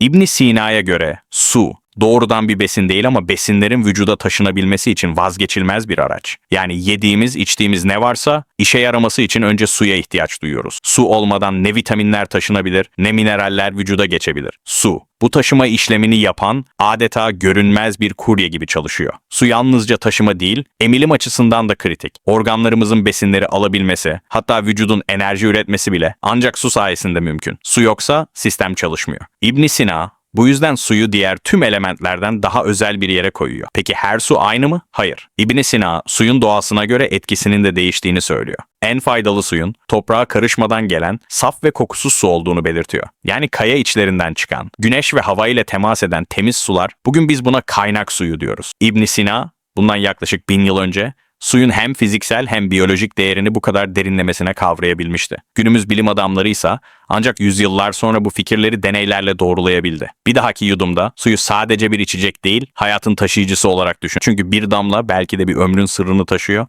İbn Sina'ya göre su doğrudan bir besin değil ama besinlerin vücuda taşınabilmesi için vazgeçilmez bir araç. Yani yediğimiz, içtiğimiz ne varsa işe yaraması için önce suya ihtiyaç duyuyoruz. Su olmadan ne vitaminler taşınabilir, ne mineraller vücuda geçebilir. Su. Bu taşıma işlemini yapan adeta görünmez bir kurye gibi çalışıyor. Su yalnızca taşıma değil, emilim açısından da kritik. Organlarımızın besinleri alabilmesi, hatta vücudun enerji üretmesi bile ancak su sayesinde mümkün. Su yoksa sistem çalışmıyor. İbn Sina bu yüzden suyu diğer tüm elementlerden daha özel bir yere koyuyor. Peki her su aynı mı? Hayır. İbn Sina suyun doğasına göre etkisinin de değiştiğini söylüyor. En faydalı suyun toprağa karışmadan gelen saf ve kokusuz su olduğunu belirtiyor. Yani kaya içlerinden çıkan, güneş ve hava ile temas eden temiz sular, bugün biz buna kaynak suyu diyoruz. İbn Sina bundan yaklaşık bin yıl önce suyun hem fiziksel hem biyolojik değerini bu kadar derinlemesine kavrayabilmişti. Günümüz bilim adamları ise ancak yüzyıllar sonra bu fikirleri deneylerle doğrulayabildi. Bir dahaki yudumda suyu sadece bir içecek değil, hayatın taşıyıcısı olarak düşün. Çünkü bir damla belki de bir ömrün sırrını taşıyor